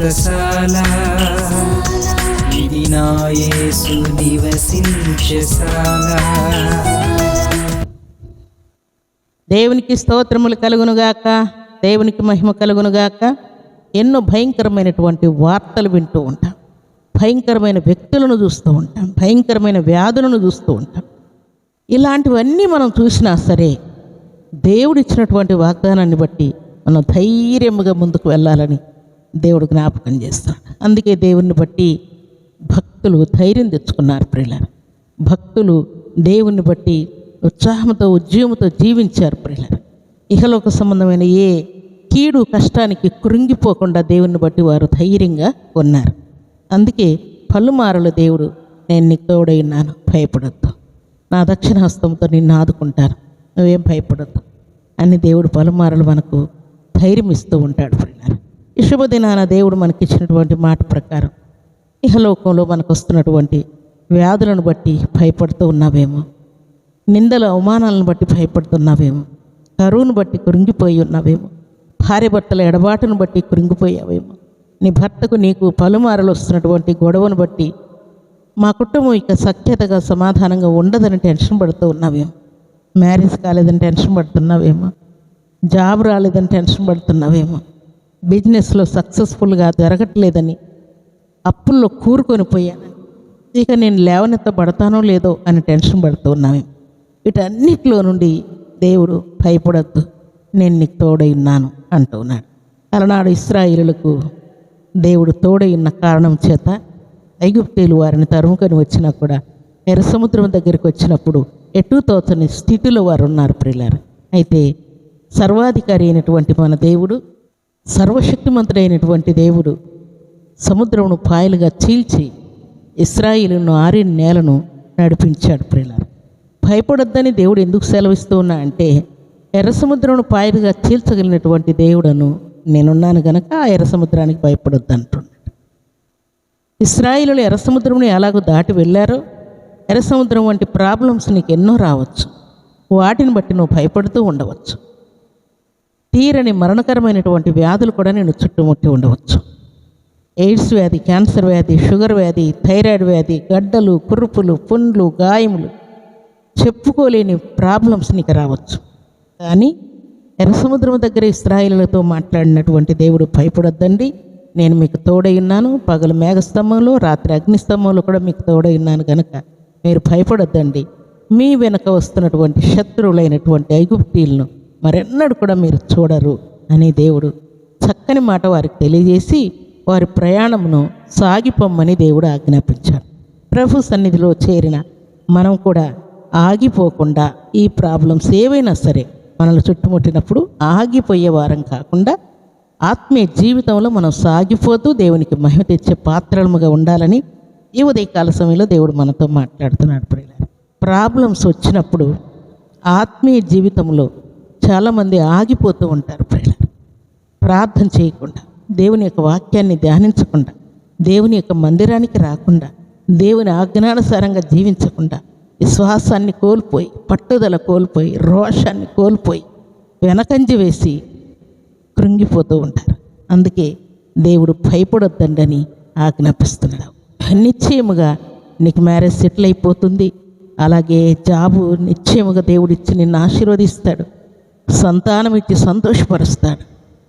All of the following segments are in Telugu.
వ్రతశాల ఇది నా నివసించశాల దేవునికి స్తోత్రములు కలుగునుగాక దేవునికి మహిమ కలుగునుగాక ఎన్నో భయంకరమైనటువంటి వార్తలు వింటూ ఉంటాం. భయంకరమైన వ్యక్తులను చూస్తూ ఉంటాం. భయంకరమైన వ్యాధులను చూస్తూ ఉంటాం. ఇలాంటివన్నీ మనం చూసినా సరే దేవుడిచ్చినటువంటి వాగ్దానాన్ని బట్టి మనం ధైర్యముగా ముందుకు వెళ్ళాలని దేవుడు జ్ఞాపకం చేస్తాడు అందుకే దేవుణ్ణి బట్టి భక్తులు ధైర్యం తెచ్చుకున్నారు ప్రియులారు. భక్తులు దేవుణ్ణి బట్టి ఉత్సాహంతో ఉద్యమంతో జీవించారు ప్రియులారు. ఇహలోక సంబంధమైన ఏ కీడు కష్టానికి కృంగిపోకుండా దేవుణ్ణి బట్టి వారు ధైర్యంగా ఉన్నారు. అందుకే పలుమారుల దేవుడు నేను నీకు తోడై ఉన్నాను భయపడొద్దు. నా దక్షిణ హస్తంతో నిన్ను ఆదుకుంటాను. నువ్వేం భయపడొద్దు. అని దేవుడు పలుమారులు మనకు ధైర్యం ఇస్తూ ఉంటాడు ప్రియులారు. ఈ శుభదినాన దేవుడు మనకి ఇచ్చినటువంటి మాట ప్రకారం ఇహలోకంలో మనకు వస్తున్నటువంటి వ్యాధులను బట్టి భయపడుతూ ఉన్నావేమో నిందల అవమానాలను బట్టి భయపడుతున్నావేమో కరువును బట్టి కృంగిపోయి ఉన్నావేమో భార్య భర్తల ఎడబాటును బట్టి కృంగిపోయావేమో నీ భర్తకు నీకు పలుమారలు వస్తున్నటువంటి గొడవను బట్టి మా కుటుంబం ఇక సఖ్యతగా సమాధానంగా ఉండదని టెన్షన్ పడుతూ ఉన్నావేమో మ్యారేజ్ కాలేదని టెన్షన్ పడుతున్నావేమో జాబ్ రాలేదని టెన్షన్ పడుతున్నావేమో బిజినెస్లో సక్సెస్ఫుల్గా జరగట్లేదని అప్పుల్లో కూరుకొని పోయాను. ఇక నేను లేవనెత్తబడతానో లేదో అని టెన్షన్ పడుతూ ఉన్నామే వీటన్నిటిలో నుండి దేవుడు భయపడద్దు నేను నీకు తోడై ఉన్నాను అంటూ ఉన్నాడు. అలనాడు ఇస్రాయిలులకు దేవుడు తోడై ఉన్న కారణం చేత ఐగుప్తీలు వారిని తరుముకొని వచ్చినా కూడా ఎర్ర సముద్రం దగ్గరికి వచ్చినప్పుడు ఎటు తోచని స్థితిలో వారు ఉన్నారు ప్రియులారు. అయితే సర్వాధికారి అయినటువంటి మన దేవుడు సర్వశక్తిమంతుడైనటువంటి దేవుడు సముద్రమును పాయలుగా చీల్చి ఇస్రాయిలును ఆరిన నేలను నడిపించాడు ప్రియులారు. భయపడొద్దని దేవుడు ఎందుకు సెలవిస్తూ ఉన్నా అంటే ఎర్ర సముద్రమును పాయలుగా చీల్చగలిగినటువంటి దేవుడను నేనున్నాను గనక ఆ ఎర్ర సముద్రానికి భయపడొద్దు అంటున్నాడు. ఇస్రాయిలు ఎర్ర సముద్రమును ఎలాగో దాటి వెళ్ళారో ఎర్ర సముద్రం వంటి ప్రాబ్లమ్స్ నీకు ఎన్నో రావచ్చు. వాటిని బట్టి నువ్వు భయపడుతూ ఉండవచ్చు. తీరని మరణకరమైనటువంటి వ్యాధులు కూడా నేను చుట్టుముట్టి ఉండవచ్చు. ఎయిడ్స్ వ్యాధి క్యాన్సర్ వ్యాధి షుగర్ వ్యాధి థైరాయిడ్ వ్యాధి గడ్డలు కురుపులు పుండ్లు గాయములు చెప్పుకోలేని ప్రాబ్లమ్స్ నీకు రావచ్చు. కానీ ఎర్ర సముద్రం దగ్గర ఇస్రాయిలతో మాట్లాడినటువంటి దేవుడు భయపడొద్దండి. నేను మీకు తోడై ఉన్నాను. పగలు మేఘస్తంభంలో రాత్రి అగ్నిస్తంభంలో కూడా మీకు తోడై ఉన్నాను కనుక మీరు భయపడొద్దండి. మీ వెనక వస్తున్నటువంటి శత్రువులైనటువంటి ఐగుప్తీలను మరెన్నడూ కూడా మీరు చూడరు అని దేవుడు చక్కని మాట వారికి తెలియజేసి వారి ప్రయాణమును సాగిపోమ్మని దేవుడు ఆజ్ఞాపించాడు. ప్రభు సన్నిధిలో చేరిన మనం కూడా ఆగిపోకుండా ఈ ప్రాబ్లమ్స్ ఏవైనా సరే మనల్ని చుట్టుముట్టినప్పుడు ఆగిపోయే వారం కాకుండా ఆత్మీయ జీవితంలో మనం సాగిపోతూ దేవునికి మహిమ తెచ్చే పాత్రలముగా ఉండాలని ఈ ఉదయకాల సమయంలో దేవుడు మనతో మాట్లాడుతున్నాడు ప్రాబ్లమ్స్ వచ్చినప్పుడు ఆత్మీయ జీవితంలో చాలామంది ఆగిపోతూ ఉంటారు ప్రేరణ ప్రార్థన చేయకుండా దేవుని యొక్క వాక్యాన్ని ధ్యానించకుండా దేవుని యొక్క మందిరానికి రాకుండా దేవుని ఆజ్ఞానుసారంగా జీవించకుండా విశ్వాసాన్ని కోల్పోయి పట్టుదల కోల్పోయి రోషాన్ని కోల్పోయి వెనకంజి వేసి కృంగిపోతూ ఉంటారు. అందుకే దేవుడు భయపడొద్దండని ఆజ్ఞాపిస్తున్నాడు. నిశ్చయముగా నీకు మ్యారేజ్ సెటిల్ అయిపోతుంది. అలాగే జాబు నిశ్చయముగా దేవుడిచ్చి నిన్ను ఆశీర్వదిస్తాడు. సంతానం ఇచ్చి సంతోషపరుస్తాడు.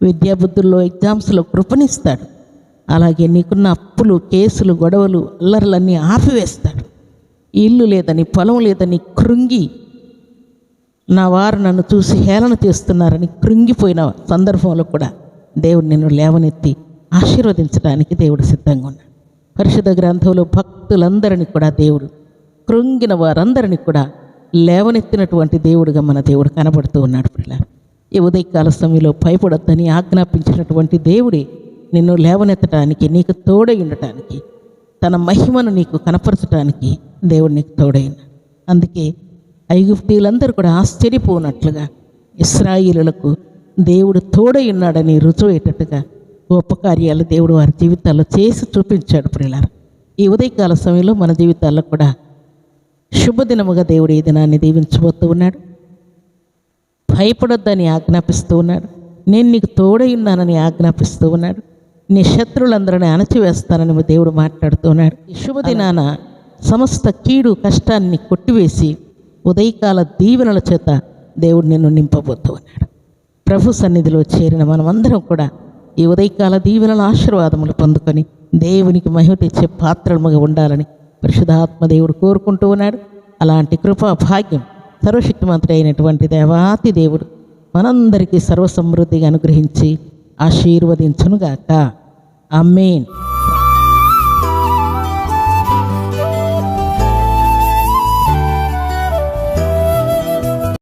విద్యాబుద్ధుల్లో ఎగ్జామ్స్లో కృపనిస్తాడు. అలాగే నీకున్న అప్పులు కేసులు గొడవలు అల్లర్లన్నీ ఆపివేస్తాడు. ఇల్లు లేదని పొలం లేదని కృంగి నా వారు నన్ను చూసి హేళన చేస్తున్నారని కృంగిపోయిన సందర్భంలో కూడా దేవుడు నిన్ను లేవనెత్తి ఆశీర్వదించడానికి దేవుడు సిద్ధంగా ఉన్నాడు. పరిశుద్ధ గ్రంథంలో భక్తులందరినీ కూడా దేవుడు కృంగిన వారందరినీ కూడా లేవనెత్తినటువంటి దేవుడుగా మన దేవుడు కనబడుతూ ఉన్నాడు పిల్లలు ఈ ఉదయకాల సమయంలో భయపడొద్దని ఆజ్ఞాపించినటువంటి దేవుడే నిన్ను లేవనెత్తడానికి నీకు తోడై ఉండటానికి తన మహిమను నీకు కనపరచడానికి దేవుడు నీకు తోడైన అందుకే ఐగుప్తీయులందరూ కూడా ఆశ్చర్యపోనట్లుగా ఇస్రాయిలులకు దేవుడు తోడై ఉన్నాడని రుజువయ్యేటట్టుగా గొప్ప కార్యాలు దేవుడు వారి జీవితాల్లో చేసి చూపించాడు ప్రియులారు ఈ ఉదయకాల సమయంలో మన జీవితాల్లో కూడా శుభదినముగా దేవుడు ఈ దినాన్ని దీవించబోతూ ఉన్నాడు. భయపడొద్దని ఆజ్ఞాపిస్తూ ఉన్నాడు. నేను నీకు తోడై ఉన్నానని ఆజ్ఞాపిస్తూ ఉన్నాడు. నీ శత్రులందరినీ అణచివేస్తానని దేవుడు మాట్లాడుతున్నాడు ఈ శుభదినాన సమస్త కీడు కష్టాన్ని కొట్టివేసి ఉదయకాల దీవెనల చేత దేవుడు నిన్ను నింపబోతూ ఉన్నాడు. ప్రభు సన్నిధిలో చేరిన మనమందరం కూడా ఈ ఉదయకాల దీవెనల ఆశీర్వాదములు పొందుకొని దేవునికి మహిమ తెచ్చే పాత్రలుగా ఉండాలని పరిశుధాత్మదేవుడు కోరుకుంటూ ఉన్నాడు. అలాంటి కృపా భాగ్యం సర్వశక్తిమంతుడు అయినటువంటి దేవాతి దేవుడు మనందరికీ సర్వసమృద్ధిగా అనుగ్రహించి ఆశీర్వదించునుగాక. అమ్మేన్